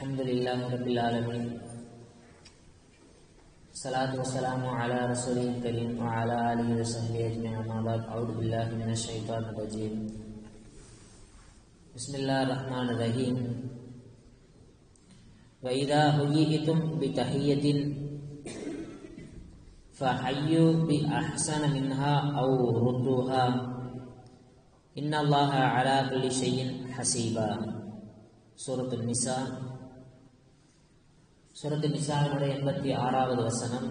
الحمد لله رب العالمين. الصلاة والسلام على رسوله الكريم وعلى آله وصحبه أجمعين أما بعد أعوذ بالله من الشيطان الرجيم. بسم الله الرحمن الرحيم. وإذا حييتم بتحية فحيوا بأحسن منها أو ردوها. إن الله على كل شيء حسيبا. سورة النساء. சுரத்து நிசாவினுடைய எண்பத்தி ஆறாவது வசனம்.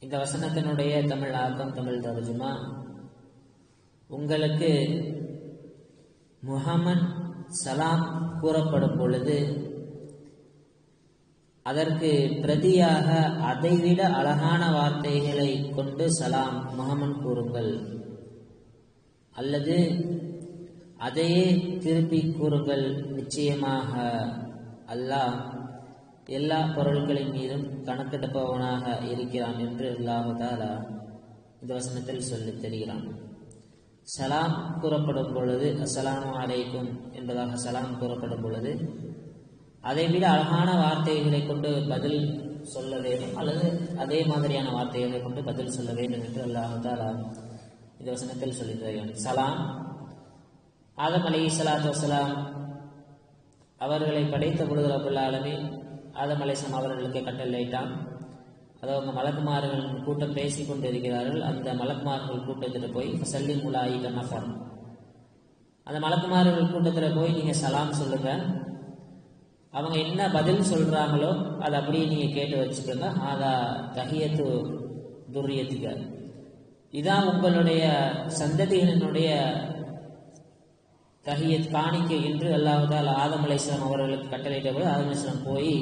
இந்த வசனத்தினுடைய தமிழ் ஆக்கம் தமிழ் தர்ஜுமா உங்களுக்கு முஹம்மன் சலாம் கூறப்படும் பொழுது அதற்கு பிரதியாக அதைவிட அழகான வார்த்தைகளை கொண்டு சலாம் முகமன் கூறுங்கள். அல்லது அதையே திருப்பி கூறுங்கள் நிச்சயமாக. அல்லாஹ் எல்லா பொருட்களின் மீதும் கணக்கெடுப்பவனாக இருக்கிறான் என்று அல்லாஹாலா இந்த வசனத்தில் சொல்லி தெரிகிறான். சலாம் கூறப்படும் பொழுது அஸ்ஸலாமு அலைக்கும் என்பதாக சலாம் கூறப்படும் பொழுது அதை விட அழகான வார்த்தைகளை கொண்டு பதில் சொல்ல வேண்டும் அல்லது அதே மாதிரியான வார்த்தைகளை கொண்டு பதில் சொல்ல வேண்டும் என்று அல்லாஹாலா இந்த வசனத்தில் சொல்லி தருகிறான். சலாம் ஆதம் அலி சலாத்து வசலாம் அவர்களை படைத்த பொழுது ரபுல் ஆதம் அவர்களுக்கு கட்டளையிட்டான் அதாவது அவங்க மலக்குமார்கள் கூட்டம் பேசி கொண்டு இருக்கிறார்கள் அந்த மலக்குமார்கள் கூட்டத்தில் போய் சல்லி முலாயி கண்ணஃபர் அந்த மலக்குமார்கள் கூட்டத்தில் போய் நீங்கள் சலாம் சொல்லுங்க. அவங்க என்ன பதில் சொல்கிறாங்களோ அதை அப்படியே நீங்கள் கேட்டு வச்சுக்கோங்க. ஆதா தஹியத்து துரியத்துக்கு இதான் உங்களுடைய சந்ததியினுடைய தஹியத் காணிக்கை என்று அல்லாஹால் ஆதம் அலைஸ்லாம் அவர்களுக்கு கட்டளையிட்டபோது ஆதம் அலைஸ்லாம் போய்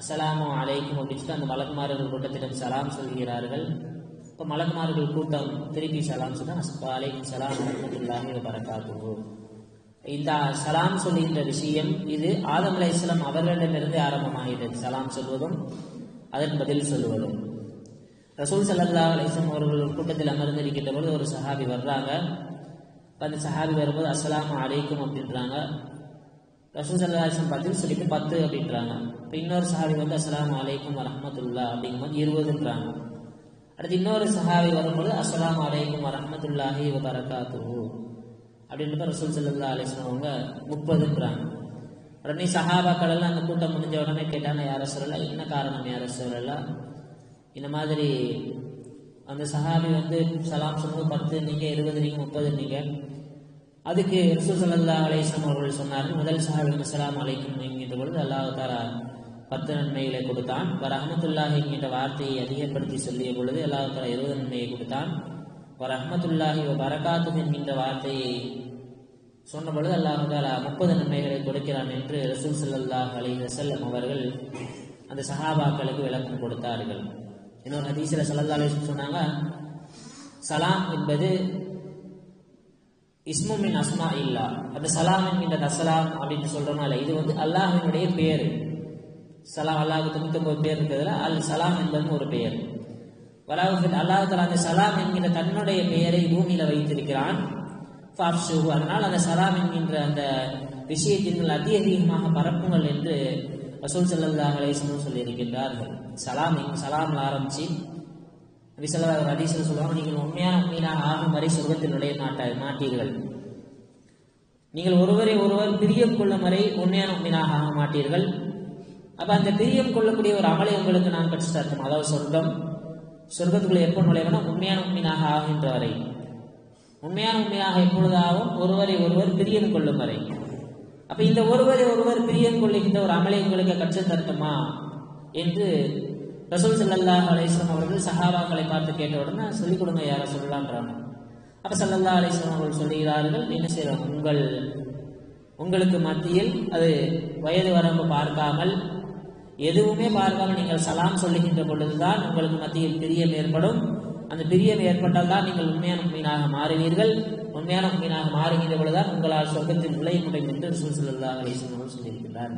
அஸ்ஸலாமு அலைக்கும் அப்படின்னு சொல்லி அந்த மலக்குமார்கள் கூட்டத்திடம் சலாம் சொல்கிறார்கள். இப்போ மலக்குமார்கள் கூட்டம் திருப்பி சலாம் சொன்னால் அலைக்கும் சலாம் வரமத்துல்லாஹி வரகாத்துஹு இந்த சலாம் சொல்லுகின்ற விஷயம் இது ஆதம் அலை இஸ்லாம் அவர்களிடமிருந்து ஆரம்பமாகிறது சலாம் சொல்வதும் அதன் பதில் சொல்வதும். ரசூல் சல்லா அலிஸ்லாம் அவர்கள் கூட்டத்தில் அமர்ந்திருக்கின்ற பொழுது ஒரு சஹாபி வர்றாங்க. அந்த சஹாபி வரும்போது அஸ்லாம் அலைக்கும் அப்படின்றாங்க. ரசூல் சல்லா அலிஸ்லாம் பதில் சொல்லிட்டு பத்து அப்படின்றாங்க. இப்போ இன்னொரு சஹாபி வந்து அஸ்லாம் அலைக்கும் வரமத்துல்லா அப்படிங்கும்போது இருபதுன்றாங்க. அடுத்து இன்னொரு சஹாபி வரும்போது அஸ்லாம் அலைக்கும் வரமத்துல்லாஹி வரகாத்து அப்படின்றப்ப ரசூல் சல்லா அலிஸ்லாம் அவங்க முப்பதுன்றாங்க. உடனே சஹாபாக்கள் எல்லாம் அந்த கூட்டம் முடிஞ்ச உடனே கேட்டாங்க யார சொல்லலாம் என்ன காரணம்? யார சொல்லலாம் இந்த மாதிரி அந்த சஹாபி வந்து சலாம் சொன்னது பத்து நீங்க இருபது நீங்க முப்பது நீங்க. அதுக்கு ரசூல் சல்லா அலிஸ்லாம் அவர்கள் சொன்னார்கள் முதல் சஹாபி அஸ்லாம் அலைக்கும் என்கின்ற பொழுது அல்லாஹ் தாரா பத்து நன்மைகளை கொடுத்தான். வர அஹமத்துல்லாஹ் என்கின்ற வார்த்தையை அதிகப்படுத்தி சொல்லிய பொழுது அல்லாஹ் தாரா இருபது நன்மையை கொடுத்தான். ஒரு அஹமத்துல்லாஹி பரகாத்து என்கின்ற வார்த்தையை சொன்ன பொழுது தாரா முப்பது நன்மைகளை கொடுக்கிறான் என்று ரசூல் சல்லாஹ் அலி வசல்லம் அவர்கள் அந்த சஹாபாக்களுக்கு விளக்கம் கொடுத்தார்கள். இன்னொரு ஹதீசில் சல்லா சொன்னாங்க சலாம் என்பது இஸ்முமின் அஸ்மா இல்லா அந்த சலாம் என்கின்ற அசலாம் அப்படின்னு சொல்கிறனால இது வந்து அல்லாஹினுடைய பேர் சலாம் அல்லாஹுக்கு தொண்ணூத்தொம்பது பேர் இருக்கிறதுல அல் சலாம் என்பது ஒரு பெயர். வலாவுஃபில் அல்லாஹு தலா அந்த சலாம் என்கிற தன்னுடைய பெயரை பூமியில வைத்திருக்கிறான். அதனால் அந்த சலாம் என்கின்ற அந்த விஷயத்தின் அதி அதிகமாக பரப்புங்கள் என்று ரசூல் செல்லல்லா அலேசனும் சொல்லியிருக்கின்றார்கள். சலாம் சலாம் ஆரம்பிச்சு விசலா ஹதீஸில் சொல்லுவாங்க நீங்கள் உண்மையான உண்மையாக ஆகும் வரை சொர்க்கத்தில் நுழைய மாட்ட மாட்டீர்கள். நீங்கள் ஒருவரை ஒருவர் பிரியம் கொள்ளும் வரை உண்மையான உண்மையாக ஆக மாட்டீர்கள். அப்போ அந்த பிரியம் கொள்ளக்கூடிய ஒரு அமலை உங்களுக்கு நான் கற்று தரட்டும். அதாவது சொர்க்கம் சொர்க்கத்துக்குள்ள எப்போ நுழைவனா உண்மையான உண்மையாக ஆகின்ற வரை. உண்மையான உண்மையாக எப்பொழுதாகவும் ஒருவரை ஒருவர் பிரியம் கொள்ளும் வரை. அப்ப இந்த ஒருவரை ஒருவர் பிரியம் கொள்ளுகின்ற ஒரு அமலை உங்களுக்கு கற்று தரட்டுமா? என்று ரசூல் சல்லல்லாஹ் அலிஸ்லாம் அவர்கள் சஹாபாக்களை பார்த்து கேட்ட உடனே சொல்லிக் கொடுங்க யார சொல்லலான்றாங்க. அப்ப சல்லல்லா அலிஸ்லாம் அவர்கள் சொல்லுகிறார்கள் என்ன செய்யறோம் உங்கள் உங்களுக்கு மத்தியில் அது வயது வரம்பு பார்க்காமல் எதுவுமே பார்க்காமல் நீங்கள் சலாம் சொல்லுகின்ற பொழுதுதான் உங்களுக்கு மத்தியில் பிரியம் ஏற்படும். அந்த பிரியம் ஏற்பட்டால் தான் நீங்கள் உண்மையான மீனாக மாறுவீர்கள். உண்மையான மீனாக மாறுகின்ற பொழுதுதான் உங்களால் சொர்க்கத்தில் நுழைய முடியும் என்று ரசூல் சல்லா சொல்லியிருக்கிறார்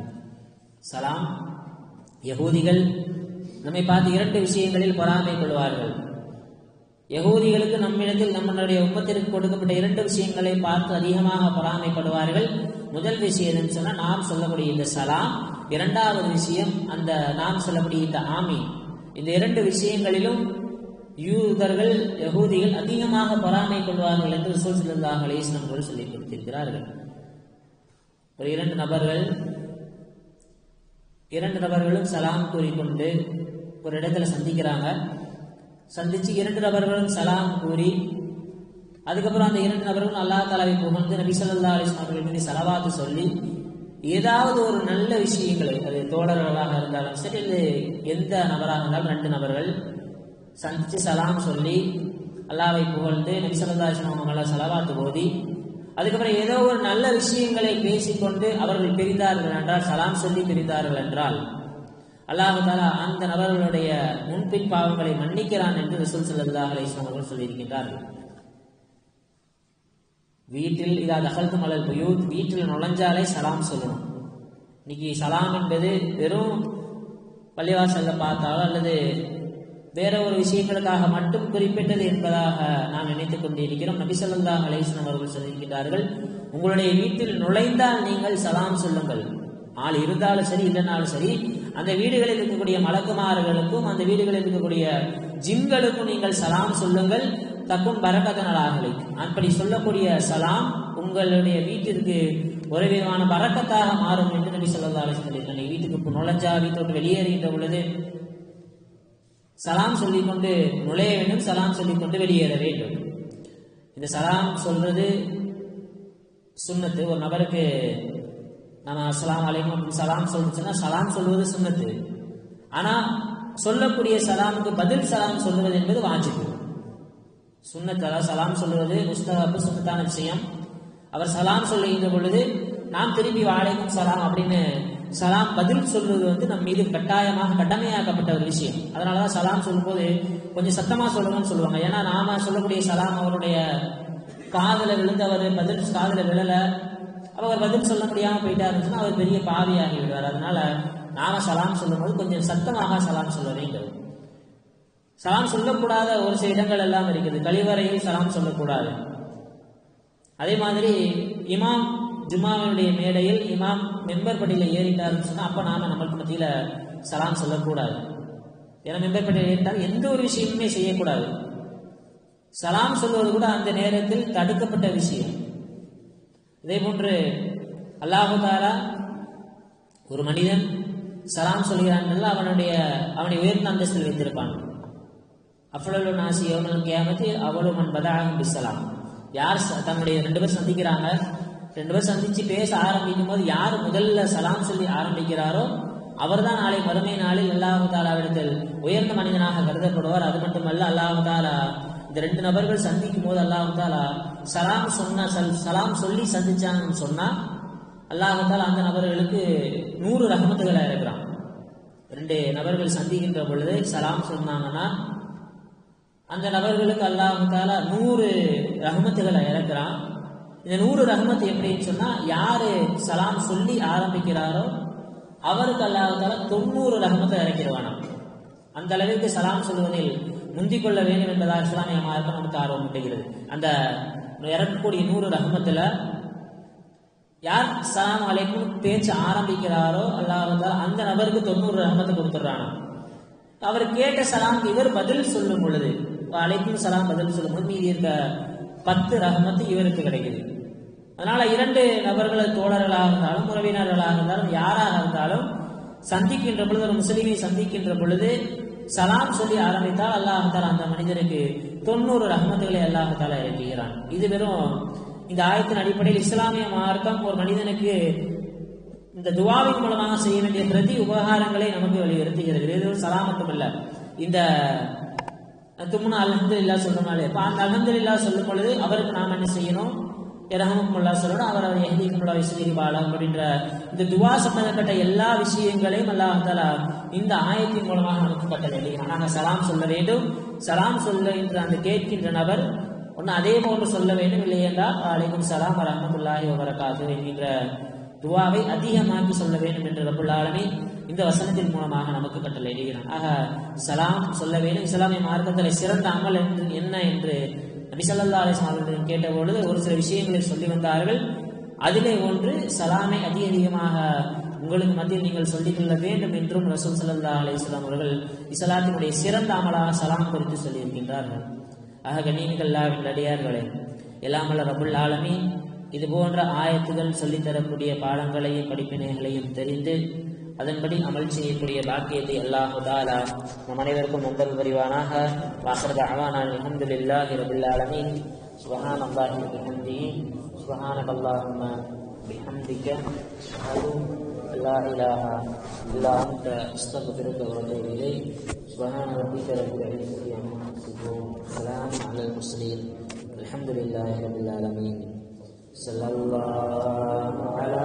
சலாம் யகூதிகள் நம்மை பார்த்து இரண்டு விஷயங்களில் பொறாமை கொள்வார்கள். யகூதிகளுக்கு நம்மிடத்தில் நம்மளுடைய உம்மத்திற்கு கொடுக்கப்பட்ட இரண்டு விஷயங்களை பார்த்து அதிகமாக பொறாமைப்படுவார்கள் முதல் விஷயம் என்னன்னு சொன்னால் நாம் சொல்லக்கூடிய இந்த சலாம் இரண்டாவது விஷயம் அந்த நாம் சொல்லக்கூடிய இந்த ஆமி இந்த இரண்டு விஷயங்களிலும் யூதர்கள் யகூதிகள் அதிகமாக பொறாமை கொள்வார்கள் என்று ரசூல் ஸல்லல்லாஹு நம்பர் அவர்கள் சொல்லிக் கொடுத்திருக்கிறார்கள். ஒரு இரண்டு நபர்கள் இரண்டு நபர்களும் சலாம் கூறிக்கொண்டு ஒரு இடத்துல சந்திக்கிறாங்க. சந்திச்சு இரண்டு நபர்களும் சலாம் கூறி அதுக்கப்புறம் அந்த இரண்டு நபர்களும் அல்லா தலாவை புகழ்ந்து நபி சொல்லா அலிஸ்லாம் அவர்கள் மீது செலவாத்து சொல்லி ஏதாவது ஒரு நல்ல விஷயங்களை அது தோழர்களாக இருந்தாலும் சரி இல்லை எந்த நபராக இருந்தாலும் ரெண்டு நபர்கள் சந்திச்சு சலாம் சொல்லி அல்லாவை புகழ்ந்து நபி ஸல்லல்லாஹு அலைஹி அவங்கள அதுக்கப்புறம் ஏதோ ஒரு நல்ல விஷயங்களை பேசிக்கொண்டு அவர்கள் பிரிந்தார்கள் என்றால் சலாம் சொல்லி பிரிந்தார்கள் என்றால் அல்லாஹு தாலா அந்த நபர்களுடைய முன்பின் பாவங்களை மன்னிக்கிறான் என்று ரசூல் ஸல்லல்லாஹு அலைஹி அவர்கள் சொல்லியிருக்கின்றார்கள். வீட்டில் இதா தகல்து மலர் புயூத் வீட்டில் நுழைஞ்சாலே சலாம் சொல்லணும். இன்னைக்கு சலாம் என்பது வெறும் பள்ளிவாசல்ல பார்த்தாலோ அல்லது வேற ஒரு விஷயங்களுக்காக மட்டும் குறிப்பிட்டது என்பதாக நாம் நினைத்துக் கொண்டிருக்கிறோம். நபிசல்லா ஸல்லல்லாஹு அவர்கள் சொல்லியிருக்கிறார்கள் உங்களுடைய வீட்டில் நுழைந்தால் நீங்கள் சலாம் சொல்லுங்கள். ஆள் இருந்தாலும் சரி இல்லைனாலும் சரி அந்த வீடுகளில் இருக்கக்கூடிய மலக்குமார்களுக்கும் அந்த வீடுகளில் இருக்கக்கூடிய ஜிம்களுக்கும் நீங்கள் சலாம் சொல்லுங்கள். தக்கும் பரக்கத்தனலாகலை அப்படி சொல்லக்கூடிய சலாம் உங்களுடைய வீட்டிற்கு ஒரு விதமான பரக்கத்தாக மாறும் என்று நபி ஸல்லல்லாஹு அலைஹி வீட்டுக்கு நுழைஞ்சா வீட்டை வெளியேறுகின்ற பொழுது சலாம் சொல்லிக்கொண்டு நுழைய வேண்டும் சலாம் சொல்லிக்கொண்டு வெளியேற வேண்டும். இந்த சலாம் சொல்றது சுண்ணத்து. ஒரு நபருக்கு நம்ம அஸ்லாம் அலைக்கும் அப்படின்னு சலாம் சொல்லுச்சுன்னா சலாம் சொல்வது சுன்னத்து ஆனா சொல்லக்கூடிய சலாமுக்கு பதில் சலாம் சொல்லுவது என்பது வாஜிபு. சுன்னத் அதாவது சலாம் சொல்லுவது முஸ்தகப்பு சுண்ணத்தான விஷயம். அவர் சலாம் சொல்லுகின்ற பொழுது நாம் திரும்பி வாழைக்கும் சலாம் அப்படின்னு சலாம் பதில் சொல்வது வந்து நம் மீது கட்டாயமாக கடமையாக்கப்பட்ட ஒரு விஷயம். அதனாலதான் சலாம் சொல்லும்போது கொஞ்சம் சத்தமா சொல்லணும்னு சொல்லுவாங்க. ஏன்னா நாம சொல்லக்கூடிய சலாம் அவருடைய காதல விழுந்தவர் பதில் காதல விழல. அவர் பதில் சொல்ல முடியாம போயிட்டாருன்னு அவர் பெரிய பாவியாகி விடுவார் அதனால நாம சலாம் சொல்லும்போது கொஞ்சம் சத்தமாக சலாம் சொல்ல வேண்டும். சலாம் சொல்லக்கூடாத ஒரு சில இடங்கள் எல்லாம் இருக்குது. கழிவறையில் சலாம் சொல்லக்கூடாது. அதே மாதிரி இமாம் ஜுமாவினுடைய மேடையில் இமாம் மெம்பர் படியில் ஏறிட்டாருன்னு சொன்னால் அப்போ நாம நம்மளுக்கு மத்தியில் சலாம் சொல்லக்கூடாது. ஏன்னா மெம்பர் படியில் ஏறிட்டால் எந்த ஒரு விஷயமுமே செய்யக்கூடாது. சலாம் சொல்வது கூட அந்த நேரத்தில் தடுக்கப்பட்ட விஷயம். இதே போன்று அல்லாஹு தாரா ஒரு மனிதன் சலாம் சொல்கிறான் அவனுடைய அவனை உயர்ந்த அந்தஸ்தில் வைத்திருப்பான். அஃபலு நாசி எவனும் கியாமத்தி அவளும் மன் பதாகும் பிசலாம் யார் ச- தன்னுடைய ரெண்டு பேர் சந்திக்கிறாங்க? ரெண்டு பேர் சந்திச்சு பேச ஆரம்பிக்கும் போது யார் முதல்ல சலாம் சொல்லி ஆரம்பிக்கிறாரோ அவர்தான் நாளை மறுமை நாளில் அல்லாஹு தாலாவிடத்தில் உயர்ந்த மனிதனாக கருதப்படுவார். அது மட்டுமல்ல அல்லாஹு தாலா இந்த ரெண்டு நபர்கள் சந்திக்கும் போது அல்லாஹு தாலா சலாம் சொன்ன சல்- சலாம் சொல்லி சந்திச்சாங்கன்னு சொன்னா அல்லாஹு தாலா அந்த நபர்களுக்கு நூறு ரகமத்துகளை இருக்கிறான் ரெண்டு நபர்கள் சந்திக்கின்ற பொழுது சலாம் சொன்னாங்கன்னா அந்த நபர்களுக்கு அல்லாஹு தாலா நூறு ரகமத்துகளை இறக்குறான். இந்த நூறு ரஹமத் எப்படின்னு சொன்னா யாரு சலாம் சொல்லி ஆரம்பிக்கிறாரோ அவருக்கு அல்லாஹு தொண்ணூறு ரஹமத்தை இறக்கிடுவானாம் அந்த அளவிற்கு சலாம் சொல்வதில் முந்திக் கொள்ள வேண்டும் என்பதாக இஸ்லாமிய மார்க்கம் நமக்கு ஆர்வம் ஊட்டுகிறது அந்த இறக்கக்கூடிய நூறு ரஹமத்துல யார் சலாம் அலைக்கும் பேச்சு ஆரம்பிக்கிறாரோ அல்லாஹ் அந்த நபருக்கு தொண்ணூறு ரஹமத்தை கொடுத்துட்றானா. அவர் கேட்ட சலாமுக்கு இவர் பதில் சொல்லும் பொழுது அலைக்கும் சலாம் பதில் சொல்லும் பொழுது மீதி இருக்க பத்து ரஹமத்து இவருக்கு கிடைக்குது. அதனால இரண்டு நபர்கள் தோழர்களாக இருந்தாலும் உறவினர்களாக இருந்தாலும் யாராக இருந்தாலும் சந்திக்கின்ற பொழுது ஒரு முஸ்லீமை சந்திக்கின்ற பொழுது சலாம் சொல்லி ஆரம்பித்தால் அல்லாஹால அந்த மனிதனுக்கு தொண்ணூறு ரஹமத்துகளை அல்லாஹால இறக்குகிறான். இது வெறும் இந்த ஆயத்தின் அடிப்படையில் இஸ்லாமிய மார்க்கம் ஒரு மனிதனுக்கு இந்த துவாவின் மூலமாக செய்ய வேண்டிய பிரதி உபகாரங்களை நமக்கு வலியுறுத்துகிறது. இது ஒரு சலாம் மட்டுமல்ல இந்த தும்னா அலமது இல்லா சொல்றனாலே இப்ப அந்த அலமது இல்லா சொல்லும் பொழுது அவருக்கு நாம் என்ன செய்யணும்? இரஹமுல்லா சொல்லணும் அவர் அவர் எஹதிக்குமுல்லா விஸ்லி வாழ அப்படின்ற இந்த துவா சம்பந்தப்பட்ட எல்லா விஷயங்களையும் அல்லாஹ் தாலா இந்த ஆயத்தின் மூலமாக நமக்கு கட்டளை நாங்கள் சலாம் சொல்ல வேண்டும். சலாம் சொல்லுகின்ற அந்த கேட்கின்ற நபர் ஒன்று அதே போன்று சொல்ல வேண்டும். இல்லை என்றால் அலைக்கும் சலாம் வரமத்துல்லாஹி வரகாது என்கின்ற துவாவை அதிகமாக்கி சொல்ல வேண்டும் என்று ரபுல் இந்த வசனத்தின் மூலமாக நமக்கு கட்டளை கட்டளையிடுகிறான் ஆக சலாம் சொல்ல வேண்டும். இஸ்லாமிய மார்க்கத்தில் சிறந்த அமல் என்று என்ன என்று நபிசல்லா அலிஸ்லாம் கேட்டபொழுது ஒரு சில விஷயங்களை சொல்லி வந்தார்கள். அதிலே ஒன்று சலாமை அதிக அதிகமாக உங்களுக்கு மத்தியில் நீங்கள் சொல்லிக் கொள்ள வேண்டும் என்றும் ரசூல் சல்லா அலிஸ்லாம் அவர்கள் இஸ்லாத்தினுடைய சிறந்த அமலாக சலாம் குறித்து சொல்லியிருக்கின்றார்கள். ஆக கண்ணியமிகல்லாவின் அடியார்களே எல்லாம் வல்ல ரபுல் ஆலமி இது போன்ற ஆயத்துகள் சொல்லித்தரக்கூடிய பாடங்களையும் படிப்பினைகளையும் தெரிந்து அதன்படி அமல் செய்யக்கூடிய பாக்கியத்தை அல்லாஹு தாலா நம் அனைவருக்கும் நந்தல் புரிவானாக வாசரத அவானான் அல்ஹம்துலில்லாஹி ரபில் ஆலமீன் சுபஹான் அல்லாஹி பிஹம்திஹி சுபஹானக அல்லாஹும்ம பிஹம்திக அஷ்ஹது لا إله إلا أنت أستغفرك وأتوب إليك سبحان ربك رب العزة عما يصفون سلام على المرسلين الحمد لله رب العالمين صلى الله على